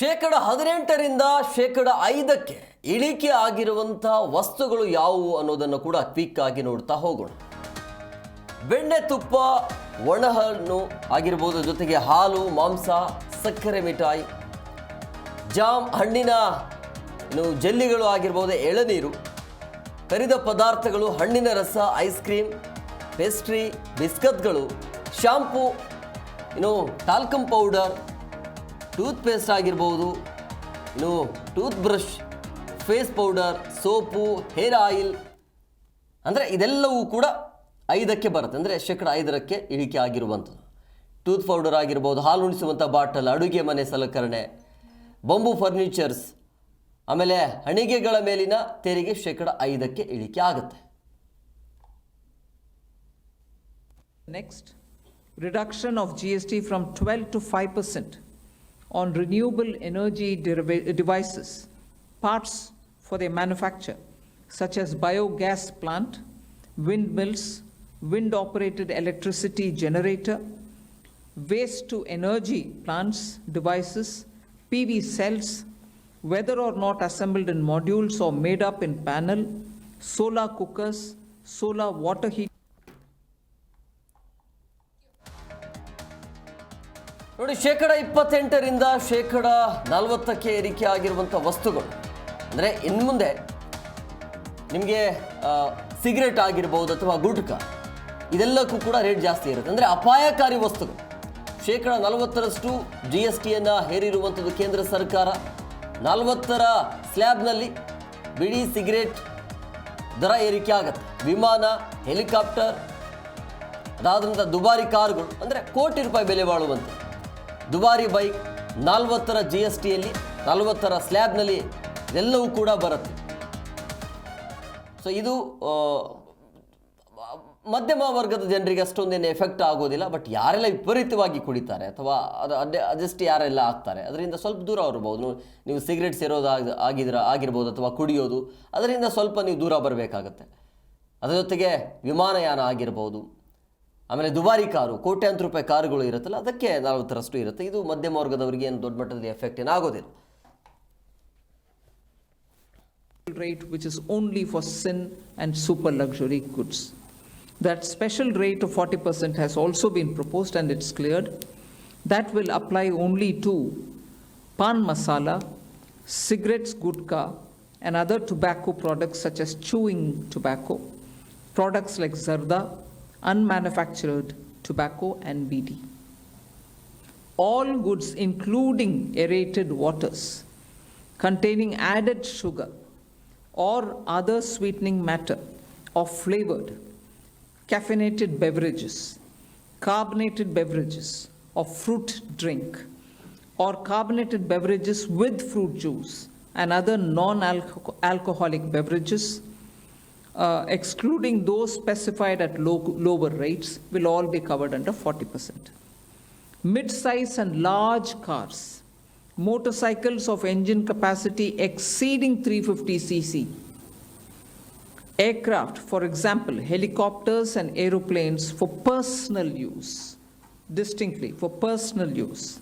ಶೇಕಡ ಹದಿನೆಂಟರಿಂದ ಶೇಕಡ ಐದಕ್ಕೆ ಇಳಿಕೆ ಆಗಿರುವಂಥ ವಸ್ತುಗಳು ಯಾವುವು ಅನ್ನೋದನ್ನು ಕೂಡ ಕ್ವಿಕ್ ಆಗಿ ನೋಡ್ತಾ ಹೋಗೋಣ. ಬೆಣ್ಣೆ ತುಪ್ಪ, ಒಣಹಣ್ಣು ಆಗಿರ್ಬೋದು, ಜೊತೆಗೆ ಹಾಲು, ಮಾಂಸ, ಸಕ್ಕರೆ ಮಿಠಾಯಿ, ಜಾಮ್ ಹಣ್ಣಿನ ಜೆಲ್ಲಿಗಳು ಆಗಿರ್ಬೋದು, ಎಳನೀರು, ಕರಿದ ಪದಾರ್ಥಗಳು, ಹಣ್ಣಿನ ರಸ, ಐಸ್ ಕ್ರೀಮ್, ಪೇಸ್ಟ್ರಿ, ಬಿಸ್ಕತ್ಗಳು, ಶಾಂಪೂ, ಇನ್ನು ಟಾಲ್ಕಮ್ ಪೌಡರ್ ಟೂತ್ ಪೇಸ್ಟ್ ಆಗಿರ್ಬೋದು. ಇನ್ನು toothbrush face powder soap hair oil. ಅಂದರೆ ಇದೆಲ್ಲವೂ ಕೂಡ ಐದಕ್ಕೆ ಬರುತ್ತೆ. ಅಂದರೆ ಶೇಕಡ ಐದರಕ್ಕೆ ಇಳಿಕೆ ಆಗಿರುವಂಥದ್ದು. ಟೂತ್ ಪೌಡರ್ ಆಗಿರ್ಬೋದು ಹಾಲು ಉಣಿಸುವಂಥ ಬಾಟಲ್ ಅಡುಗೆ ಮನೆ ಸಲಕರಣೆ ಬೊಂಬು ಫರ್ನಿಚರ್ಸ್ ಆಮೇಲೆ ಹಣಿಗೆಗಳ ಮೇಲಿನ ತೆರಿಗೆ ಶೇಕಡ ಐದಕ್ಕೆ ಇಳಿಕೆ ಆಗುತ್ತೆ. Next, reduction of GST from 12 to 5% on renewable energy devices, parts for their manufacture, such as biogas plant, windmills, wind operated electricity generator, waste to energy plants, devices, PV cells, whether or not assembled in modules or made up in panel, solar cookers, solar water heat. ನೋಡಿ, ಶೇಕಡ ಇಪ್ಪತ್ತೆಂಟರಿಂದ ಶೇಕಡ ನಲವತ್ತಕ್ಕೆ ಏರಿಕೆ ಆಗಿರುವಂಥ ವಸ್ತುಗಳು. ಅಂದರೆ ಇನ್ನು ಮುಂದೆ ನಿಮಗೆ ಸಿಗರೇಟ್ ಆಗಿರ್ಬೋದು ಅಥವಾ ಗುಟ್ಕ, ಇದೆಲ್ಲಕ್ಕೂ ಕೂಡ ರೇಟ್ ಜಾಸ್ತಿ ಇರುತ್ತೆ. ಅಂದರೆ ಅಪಾಯಕಾರಿ ವಸ್ತುಗಳು. ಶೇಕಡ ನಲವತ್ತರಷ್ಟು ಜಿ ಎಸ್ ಟಿಯನ್ನು ಹೇರಿರುವಂಥದ್ದು ಕೇಂದ್ರ ಸರ್ಕಾರ. ನಲವತ್ತರ ಸ್ಲ್ಯಾಬ್ನಲ್ಲಿ ಬಿಡಿ ಸಿಗರೇಟ್ ದರ ಏರಿಕೆ ಆಗುತ್ತೆ. ವಿಮಾನ, ಹೆಲಿಕಾಪ್ಟರ್ ಅದಾದಂಥ ದುಬಾರಿ ಕಾರುಗಳು, ಅಂದರೆ ಕೋಟಿ ರೂಪಾಯಿ ಬೆಲೆ ಬಾಳುವಂಥ ದುಬಾರಿ ಬೈಕ್, ನಲವತ್ತರ ಜಿ ಎಸ್ ಟಿಯಲ್ಲಿ ನಲವತ್ತರ ಸ್ಲ್ಯಾಬ್ನಲ್ಲಿ ಎಲ್ಲವೂ ಕೂಡ ಬರುತ್ತೆ. ಸೊ ಇದು ಮಧ್ಯಮ ವರ್ಗದ ಜನರಿಗೆ ಅಷ್ಟೊಂದೇನು ಎಫೆಕ್ಟ್ ಆಗೋದಿಲ್ಲ ಬಟ್ ಯಾರೆಲ್ಲ ವಿಪರೀತವಾಗಿ ಕುಡಿತಾರೆ ಅಥವಾ ಅದು ಅದೇ ಅಜೆಸ್ಟ್ ಯಾರೆಲ್ಲ ಆಗ್ತಾರೆ, ಅದರಿಂದ ಸ್ವಲ್ಪ ದೂರ ಬರ್ಬೋದು ನೀವು ಸಿಗರೇಟ್ ಸೇರೋದು ಆಗ, ಆಗಿದ್ರ, ಆಗಿರ್ಬೋದು ಅಥವಾ ಕುಡಿಯೋದು, ಅದರಿಂದ ಸ್ವಲ್ಪ ನೀವು ದೂರ ಬರಬೇಕಾಗತ್ತೆ. ಅದರ ಜೊತೆಗೆ ವಿಮಾನಯಾನ ಆಗಿರ್ಬೋದು. ಆಮೇಲೆ ದುಬಾರಿ ಕಾರು ಕೋಟ್ಯಾಂತರ ರೂಪಾಯಿ ಕಾರುಗಳು ಇರುತ್ತಲ್ಲ ಅದಕ್ಕೆ ನಲವತ್ತರಷ್ಟು ಇರುತ್ತೆ ಇದು ಮಧ್ಯಮ ವರ್ಗದವರಿಗೆ ಏನು ದೊಡ್ಡ ಮಟ್ಟದಲ್ಲಿ ಎಫೆಕ್ಟ್ ಏನಾಗೋದಿಲ್ಲ rate which is only for sin and super luxury goods. That special rate of 40% has also been proposed and it's cleared. That will apply only to pan masala, cigarettes, gutka, and other tobacco products such as chewing tobacco, products like zarda, unmanufactured tobacco, and BD. All goods, including aerated waters, containing added sugar or other sweetening matter or flavored caffeinated beverages, carbonated beverages or fruit drink, or carbonated beverages with fruit juice and other non alcoholic beverages, uh, excluding those specified at low, lower rates, will all be covered under 40%. Mid-size and large cars, motorcycles of engine capacity exceeding 350 cc, aircraft, for example, helicopters and aeroplanes for personal use, distinctly for personal use,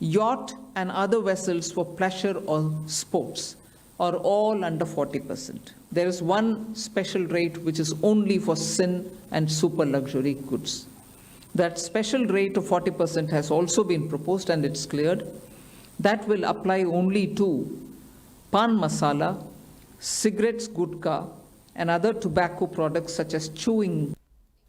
yacht and other vessels for pleasure or sports are all under 40%. There is one special rate which is only for sin and super luxury goods. That special rate of 40% has also been proposed and it's cleared. That will apply only to pan masala, cigarettes, gutka, and other tobacco products such as chewing